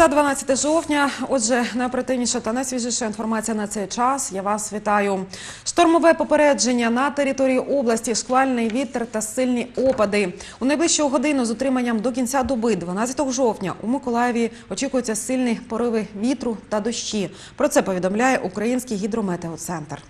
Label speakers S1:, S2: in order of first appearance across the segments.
S1: Середа 12 жовтня. Отже, найоперативніша та найсвіжіша інформація на цей час. Я вас вітаю. Штормове попередження на території області, шквальний вітер та сильні опади. У найближчу годину з утриманням до кінця доби, 12 жовтня, у Миколаєві очікуються сильні пориви вітру та дощі. Про це повідомляє Український гідрометеоцентр.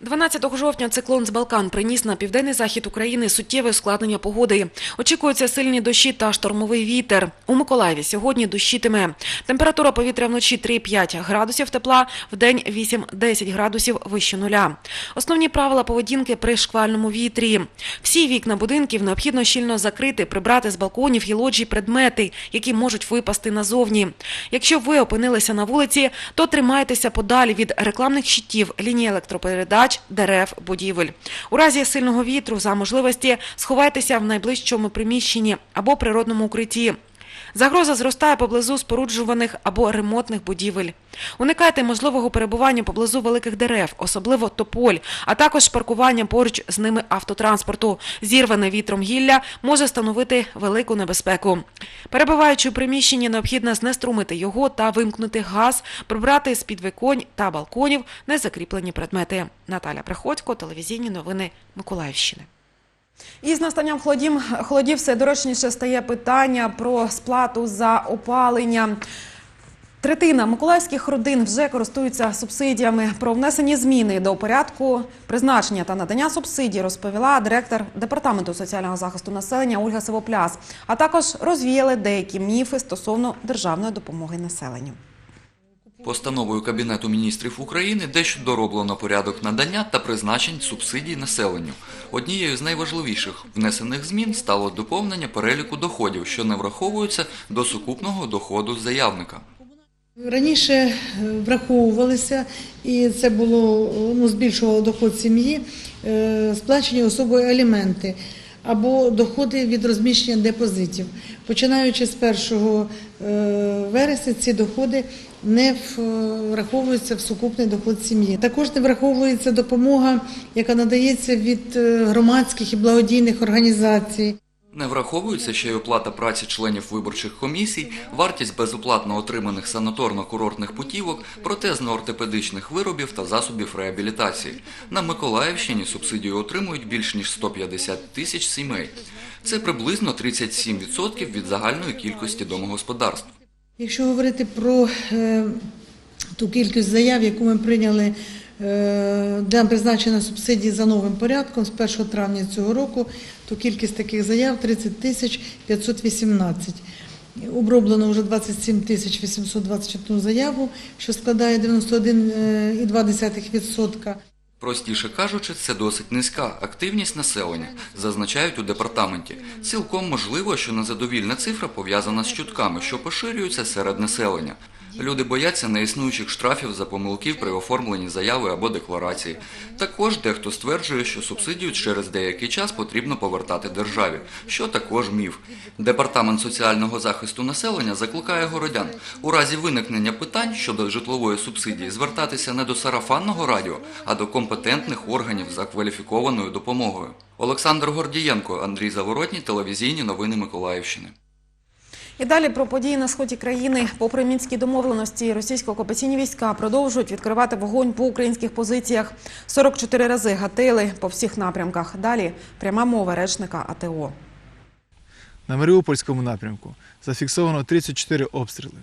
S1: 12 жовтня циклон з Балкан приніс на південний захід України суттєве ускладнення погоди. Очікуються сильні дощі та штормовий вітер. У Миколаєві сьогодні дощитиме. Температура повітря вночі 3-5 градусів тепла, вдень 8-10 градусів вище нуля. Основні правила поведінки при шквальному вітрі. Всі вікна будинків необхідно щільно закрити, прибрати з балконів і лоджій предмети, які можуть випасти назовні. Якщо ви опинилися на вулиці, то тримайтеся подалі від рекламних щитів, ліній електропередач, дерев, будівель. У разі сильного вітру за можливості сховайтеся в найближчому приміщенні або природному укритті. Загроза зростає поблизу споруджуваних або ремонтних будівель. Уникайте можливого перебування поблизу великих дерев, особливо тополь, а також паркування поруч з ними автотранспорту. Зірване вітром гілля може становити велику небезпеку. Перебуваючи у приміщенні, необхідно знеструмити його та вимкнути газ, прибрати з під віконь та балконів незакріплені предмети. Наталя Приходько, телевізійні новини Миколаївщини. І з настанням холодів, холодів все доречніше стає питання про сплату за опалення. Третина миколаївських родин вже користуються субсидіями. Про внесені зміни до порядку призначення та надання субсидій розповіла директор департаменту соціального захисту населення Ольга Сивопляс. А також розвіяли деякі міфи стосовно державної допомоги населенню.
S2: Постановою Кабінету міністрів України дещо дороблено порядок надання та призначень субсидій населенню. Однією з найважливіших внесених змін стало доповнення переліку доходів, що не враховуються до сукупного доходу заявника.
S3: Раніше е, враховувалися, і це було ну, збільшувало доход сім'ї, е, сплачені особою аліменти або доходи від розміщення депозитів. Починаючи з 1 е, вересня, ці доходи не в- враховуються в сукупний доход сім'ї. Також не враховується допомога, яка надається від е, громадських і благодійних організацій.
S2: Не враховується ще й оплата праці членів виборчих комісій, вартість безоплатно отриманих санаторно-курортних путівок, протезно-ортопедичних виробів та засобів реабілітації. На Миколаївщині субсидію отримують більш ніж 150 тисяч сімей. Це приблизно 37% від загальної кількості домогосподарств.
S3: Якщо говорити про е, ту кількість заяв, яку ми прийняли е, для призначення субсидій за новим порядком з 1 травня цього року, то кількість таких заяв 30 тисяч 518. Оброблено вже 27 тисяч 821 заяву, що складає е, 91,2%.
S2: Простіше кажучи, це досить низька активність населення, зазначають у департаменті. Цілком можливо, що незадовільна цифра пов'язана з чутками, що поширюються серед населення. Люди бояться неіснуючих штрафів за помилки при оформленні заяви або декларації. Також дехто стверджує, що субсидію через деякий час потрібно повертати державі, що також міф. Департамент соціального захисту населення закликає городян у разі виникнення питань щодо житлової субсидії звертатися не до сарафанного радіо, а до компетентних органів за кваліфікованою допомогою. Олександр Гордієнко, Андрій Заворотній, телевізійні новини Миколаївщини.
S1: І далі про події на сході країни. Попри мінські домовленості, російсько-окупаційні війська продовжують відкривати вогонь по українських позиціях. 44 рази гатили по всіх напрямках. Далі пряма мова речника АТО.
S4: На Маріупольському напрямку зафіксовано 34 обстріли.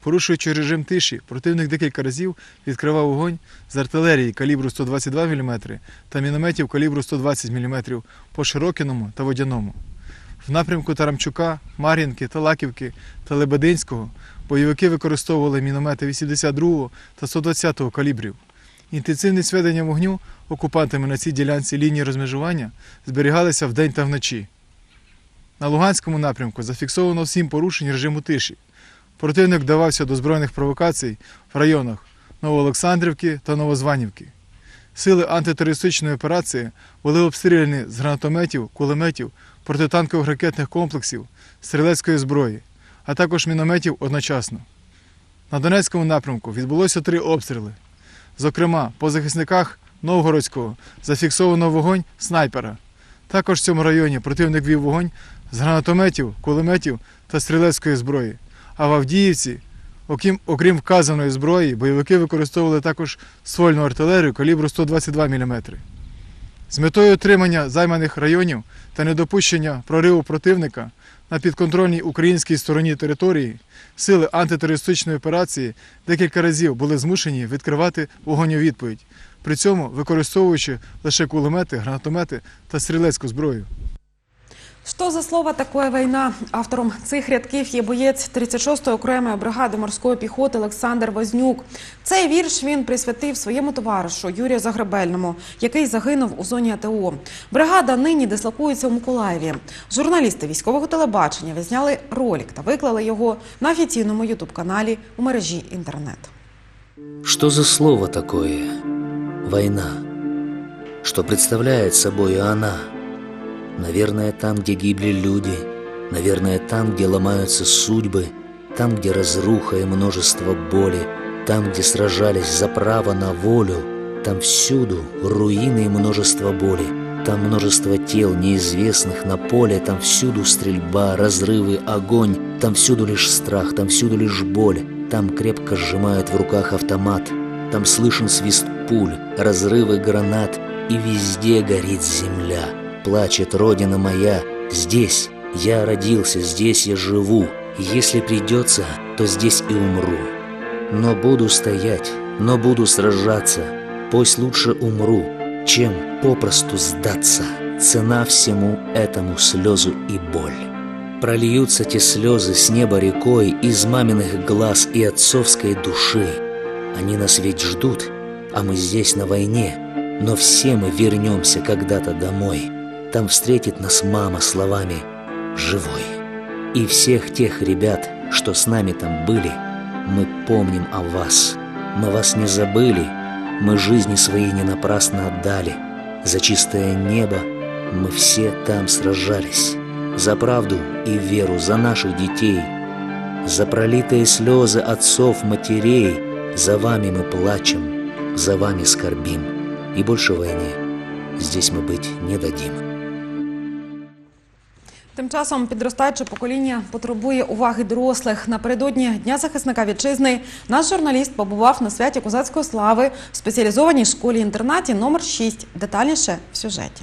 S4: Порушуючи режим тиші, противник декілька разів відкривав вогонь з артилерії калібру 122 мм та мінометів калібру 120 мм по Широкіному та Водяному. В напрямку Тарамчука, Мар'їнки, Талаківки та Лебединського бойовики використовували міномети 82 та 120 калібрів. Інтенсивність ведення вогню окупантами на цій ділянці лінії розмежування зберігалися вдень та вночі. На Луганському напрямку зафіксовано сім порушень режиму тиші. Противник вдавався до збройних провокацій в районах Новоолександрівки та Новозванівки. Сили антитерористичної операції були обстріляні з гранатометів, кулеметів, протитанкових ракетних комплексів, стрілецької зброї, а також мінометів одночасно. На Донецькому напрямку відбулося три обстріли. Зокрема, по захисниках Новгородського зафіксовано вогонь снайпера. Також в цьому районі противник вів вогонь з гранатометів, кулеметів та стрілецької зброї. А в Авдіївці, окрім, окрім вказаної зброї, бойовики використовували також ствольну артилерію калібру 122 мм. З метою отримання займаних районів та недопущення прориву противника на підконтрольній українській стороні території сили антитерористичної операції декілька разів були змушені відкривати вогонь у відповідь, при цьому використовуючи лише кулемети, гранатомети та стрілецьку зброю.
S1: Что за слово такое війна? Автором цих рядків є боєць 36-ї окремої бригади морської піхоти Олександр Вознюк. Цей вірш він присвятив своєму товаришу Юрію Загребельному, який загинув у зоні АТО. Бригада нині дислокується у Миколаєві. Журналісти військового телебачення відзняли ролик та виклали його на офіційному ютуб-каналі у мережі інтернет.
S5: Что за слово такое? Война. Что представляет собой она? Наверное, там, где гибли люди, наверное, там, где ломаются судьбы, там, где разруха и множество боли, там, где сражались за право на волю, там всюду руины и множество боли, там множество тел, неизвестных на поле, там всюду стрельба, разрывы, огонь, там всюду лишь страх, там всюду лишь боль, там крепко сжимают в руках автомат, там слышен свист пуль, разрывы гранат, и везде горит земля. Плачет родина моя, здесь я родился, здесь я живу, если придется, то здесь и умру. Но буду стоять, но буду сражаться, пусть лучше умру, чем попросту сдаться. Цена всему этому слезу и боль. Прольются те слезы с неба рекой из маминых глаз и отцовской души. Они нас ведь ждут, а мы здесь на войне, но все мы вернемся когда-то домой. Там встретит нас мама словами «живой». И всех тех ребят, что с нами там были, мы помним о вас. Мы вас не забыли, мы жизни свои не напрасно отдали. За чистое небо мы все там сражались. За правду и веру, за наших детей. За пролитые слезы отцов, матерей. За вами мы плачем, за вами скорбим. И больше войны здесь мы быть не дадим.
S1: Тим часом підростаюче покоління потребує уваги дорослих. Напередодні Дня захисника вітчизни наш журналіст побував на святі козацької слави в спеціалізованій школі-інтернаті номер 6. Детальніше в сюжеті.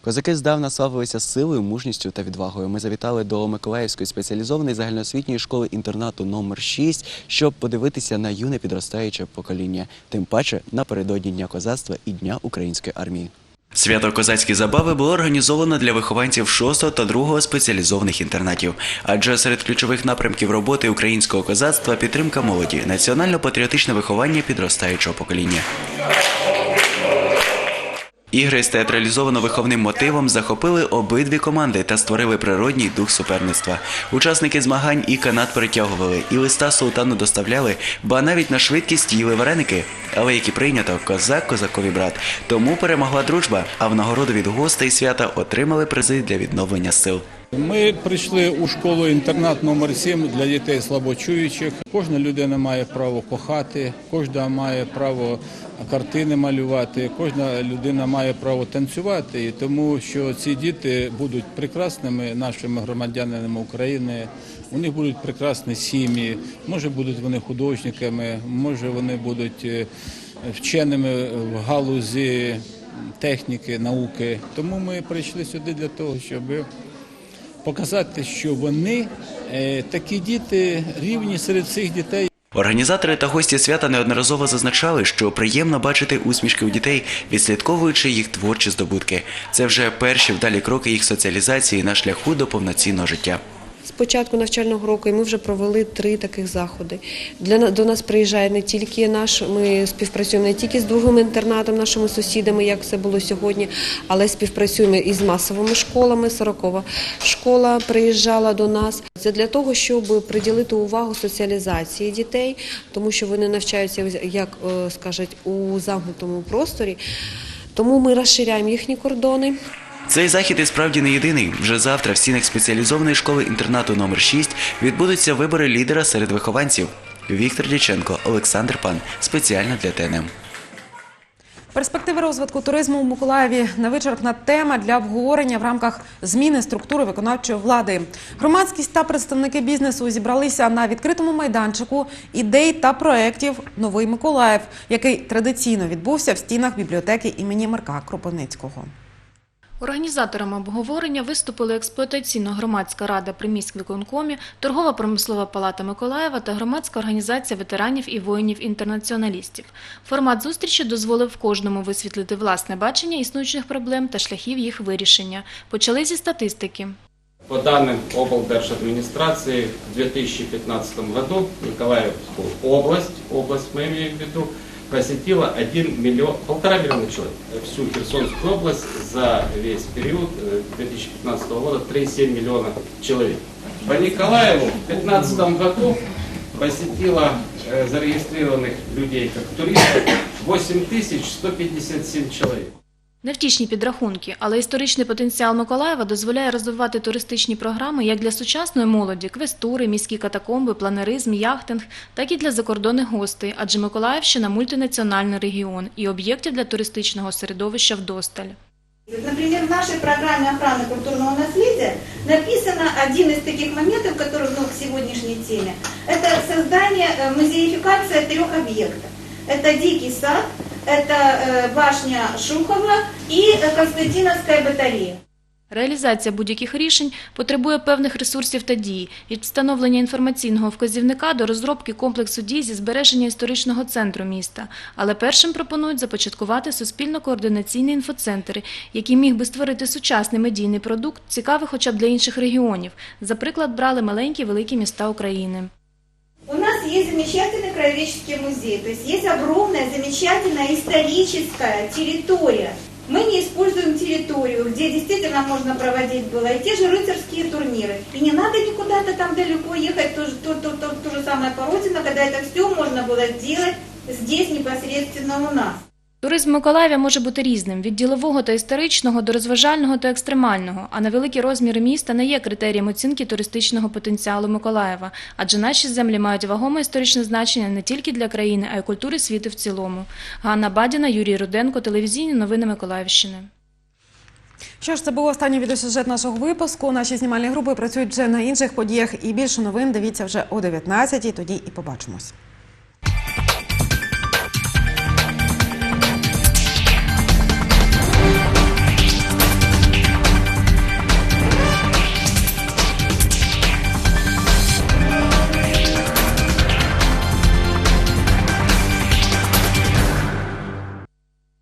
S6: Козаки здавна славилися силою, мужністю та відвагою. Ми завітали до Миколаївської спеціалізованої загальноосвітньої школи інтернату номер 6 щоб подивитися на юне підростаюче покоління, тим паче напередодні Дня козацтва і Дня української армії.
S7: Свято козацькі забави було організовано для вихованців 6 та 2 спеціалізованих інтернатів. Адже серед ключових напрямків роботи українського козацтва підтримка молоді, національно-патріотичне виховання підростаючого покоління. Ігри з театралізовано-виховним мотивом захопили обидві команди та створили природній дух суперництва. Учасники змагань і канат перетягували, і листа султану доставляли, ба навіть на швидкість їли вареники. Але як і прийнято, козак козакові брат. Тому перемогла дружба, а в нагороду від гостей свята отримали призи для відновлення сил.
S8: Ми прийшли у школу-інтернат номер 7 для дітей слабочуючих. Кожна людина має право кохати, кожна має право картини малювати, кожна людина має право танцювати. І тому що ці діти будуть прекрасними нашими громадянами України. У них будуть прекрасні сім'ї, може будуть вони художниками, може вони будуть е, вченими в галузі техніки, науки. Тому ми прийшли сюди для того, щоб показати, що вони е, такі діти рівні серед всіх дітей.
S7: Організатори та гості свята неодноразово зазначали, що приємно бачити усмішки у дітей, відслідковуючи їх творчі здобутки. Це вже перші вдалі кроки їх соціалізації на шляху до повноцінного життя.
S9: Початку навчального року і ми вже провели три таких заходи. Для до нас приїжджає не тільки наш, ми співпрацюємо не тільки з другим інтернатом, нашими сусідами, як це було сьогодні, але співпрацюємо і з масовими школами. Сорокова школа приїжджала до нас. Це для того, щоб приділити увагу соціалізації дітей, тому що вони навчаються, як е, скажуть, у замкнутому просторі. Тому ми розширяємо їхні кордони.
S7: Цей захід і справді не єдиний. Вже завтра в стінах спеціалізованої школи інтернату номер 6 відбудуться вибори лідера серед вихованців. Віктор Дяченко, Олександр Пан. Спеціально для ТНМ.
S1: Перспективи розвитку туризму у Миколаєві невичерпна тема для обговорення в рамках зміни структури виконавчої влади. Громадськість та представники бізнесу зібралися на відкритому майданчику ідей та проєктів Новий Миколаїв, який традиційно відбувся в стінах бібліотеки імені Марка Кропивницького.
S10: Організаторами обговорення виступили експлуатаційно-громадська рада при міськвиконкомі, торгова-промислова палата Миколаєва та громадська організація ветеранів і воїнів-інтернаціоналістів. Формат зустрічі дозволив кожному висвітлити власне бачення існуючих проблем та шляхів їх вирішення. Почали зі статистики.
S11: По данным облдержадминистрации, в 2015 году Николаевскую область, область имеем в виду, посетила 1 миллион, полтора миллиона человек. Всю Херсонскую область за весь период э, 2015 года 3,7 миллиона человек. По Николаеву в 2015 году посетило э, зарегистрированных людей как туристов 8157 человек.
S10: Невтішні підрахунки, але історичний потенціал Миколаєва дозволяє розвивати туристичні програми як для сучасної молоді, квестури, міські катакомби, планеризм, яхтинг, так і для закордонних гостей, адже Миколаївщина мультинаціональний регіон і об'єктів для туристичного середовища вдосталь.
S12: Например, в нашей программе охраны культурного наследия написано один из таких моментов, который ну, к сегодняшней теме. Это создание, э, музеификация трех объектов. Это Дикий сад, это э, башня Шухова и э, Константиновская батарея.
S10: Реалізація будь-яких рішень потребує певних ресурсів та дій від встановлення інформаційного вказівника до розробки комплексу дій зі збереження історичного центру міста. Але першим пропонують започаткувати суспільно-координаційний інфоцентр, який міг би створити сучасний медійний продукт, цікавий хоча б для інших регіонів. За приклад брали маленькі великі міста України.
S12: Есть замечательный краеведческий музей, то есть есть огромная, замечательная историческая территория. Мы не используем территорию, где действительно можно проводить было и те же рыцарские турниры. И не надо никуда-то там далеко ехать, то, то, то, то, то же самое Породино, когда это все можно было сделать здесь непосредственно у нас.
S10: Туризм Миколаєві може бути різним від ділового та історичного до розважального та екстремального. А невеликі розміри міста не є критерієм оцінки туристичного потенціалу Миколаєва, адже наші землі мають вагоме історичне значення не тільки для країни, а й культури світу в цілому. Ганна Бадіна, Юрій Руденко, телевізійні новини Миколаївщини.
S1: Що ж, це був останній відеосюжет нашого випуску. Наші знімальні групи працюють вже на інших подіях і більше новин дивіться вже о 19-й, тоді і побачимось.